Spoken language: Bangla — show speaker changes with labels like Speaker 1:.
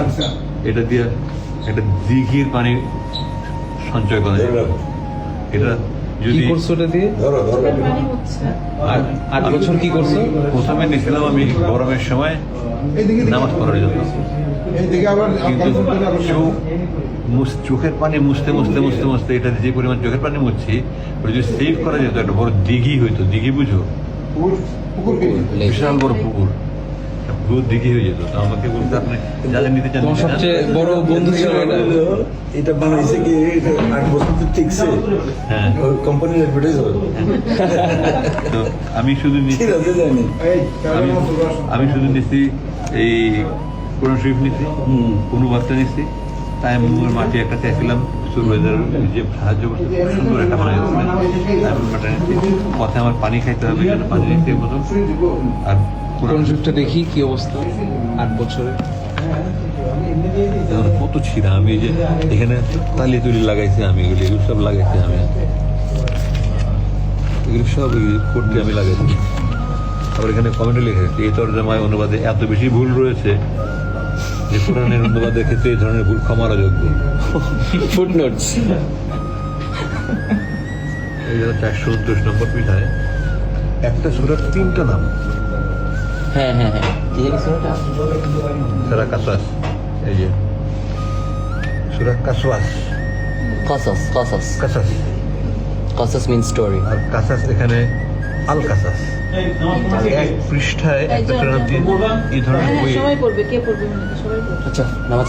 Speaker 1: আচ্ছা।
Speaker 2: এটা দিয়ে একটা দিঘির পানি সঞ্চয় করা যায়। এটা যদি
Speaker 3: করছ ওটা দিয়ে?
Speaker 1: ধরো ধরো।
Speaker 4: পানি হচ্ছে।
Speaker 3: আট আট বছর কি করছ?
Speaker 2: প্রথমে নিয়েছিলাম আমি গরমের সময়
Speaker 1: এইদিকে
Speaker 2: নামাজ পড়ার জন্য।
Speaker 1: এইদিকে আবার
Speaker 2: কিন্তু চোখ চোখের পানি মুছতে মুছতে মুছতে মুছতে এটা যে পরিমাণ চোখের পানি মুছছি ওটা যদি সেভ করা যেত একটা বড় দিঘি হইতো। দিঘি বুঝো? বিশাল বড় পুকুর। একটা পুরো হয়ে যেত। তো আমাকে বলতে আপনি নিতে চান।
Speaker 3: সবচেয়ে বড় বন্ধু ছিল এটা।
Speaker 5: এটা বানাইছে কি আট বছর তো ঠিকছে
Speaker 2: হ্যাঁ।
Speaker 5: কোম্পানির অ্যাডভার্টাইজ হবে
Speaker 2: তো আমি শুধু নিচ্ছি
Speaker 5: জানি।
Speaker 2: আমি শুধু নিচ্ছি এই কোরআন শরীফ নিচ্ছি। অনুবাদটা নিচ্ছি। তাই আমি মাটি একটা চাইছিলাম সুরবাইজার যে সাহায্য করছে খুব সুন্দর একটা আমি মাটা পথে আমার পানি খাইতে হবে এখানে পানি নিতে মতো আর
Speaker 3: কোন
Speaker 2: কোরআন
Speaker 3: যুগটা দেখি কি অবস্থা আট বছরে।
Speaker 2: কত ছিঁড়া আমি যে এখানে তালি তুলি লাগাইছি আমি এগুলি এগুলো সব লাগাইছি আমি। এগুলো সব করতে আমি লাগাইছি। আবার এখানে কমেন্টে লিখে এই তর্জমায় অনুবাদে এত বেশি ভুল রয়েছে। যে কোরআনের অনুবাদের ক্ষেত্রে এই ধরনের ভুল ক্ষমার যোগ্য
Speaker 3: ফুটনোটস
Speaker 2: চারশো উনত্রিশ নম্বর পিঠায়। একটা সুরার তিনটা নাম।
Speaker 6: হ্যাঁ হ্যাঁ হ্যাঁ। শোনাটা
Speaker 2: কাসাস এই যে। সুরা কাসওয়াস।
Speaker 6: কসাস কসাস
Speaker 2: কাসাস
Speaker 6: কসাস মিন স্টোরি
Speaker 2: আর কাসাস এখানে আল কাসাস এক পৃষ্ঠায় একটা দিয়ে এই ধরনের
Speaker 4: হ্যাঁ
Speaker 2: বই
Speaker 4: সবাই পড়বে কে পড়বে? সবাই পড়বে।
Speaker 6: আচ্ছা নামাজ।